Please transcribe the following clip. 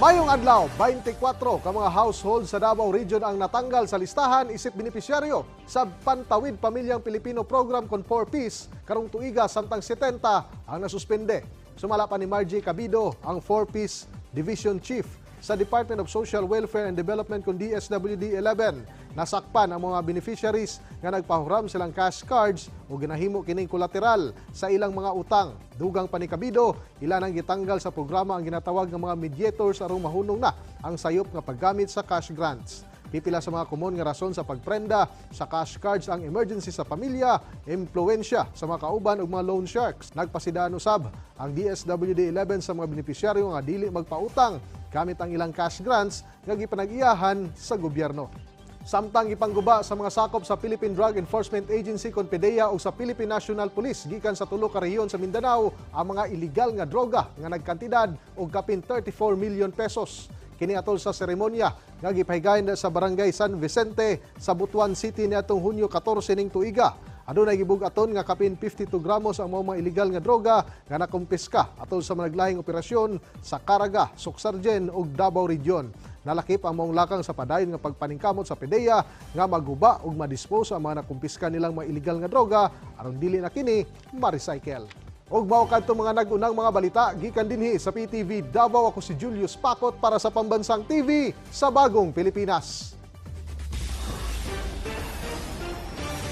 Mayong adlaw, 24 ka mga household sa Davao Region ang natanggal sa listahan isip benepisyaryo sa Pantawid Pamilyang Pilipino Program con 4 Piece karong tuiga samtang 70 ang nasuspende. Sumala pa ni Margie Cabido, ang 4 Piece Division Chief sa Department of Social Welfare and Development kung DSWD 11. Nasakpan ang mga beneficiaries nga nagpahuram silang cash cards o ginahimo kining kolateral sa ilang mga utang. Dugang panikabido, ilan ang gitanggal sa programa ang ginatawag ng mga mediators aron mahunong na ang sayop nga paggamit sa cash grants. Pipila sa mga kumon nga rason sa pagprenda sa cash cards ang emergency sa pamilya, impluensya sa mga kauban ug mga loan sharks. Nagpasidaan usab ang DSWD 11 sa mga benepisyaryo nga dili magpautang gamit ang ilang cash grants nga gipanag-iyahan sa gobyerno. Samtang ipangguba sa mga sakop sa Philippine Drug Enforcement Agency kon PDEA o sa Philippine National Police gikan sa tulo ka rehiyon sa Mindanao ang mga illegal nga droga nga nagkantidad og kapin 34 million pesos. Kini atol sa seremonya nga gipahigayon sa Barangay San Vicente sa Butuan City niadtong Hunyo 14 ning tuiga. Adunay gibug-aton nga kapin 52 gramos ang mga illegal nga droga nga nakumpiska atol sa managlahing operasyon sa Caraga, Suksargen ug Davao Region. Nalakip ang maong lakang sa padayon nga pagpaningkamot sa PDEA nga maguba ug madispose ang mga nakumpiska nilang mga illegal nga droga aron dili na kini ma-recycle. Og mao kadto mga nag-unang mga balita gikan dinhi sa PTV Davao ako si Julius Pakot para sa Pambansang TV sa Bagong Pilipinas.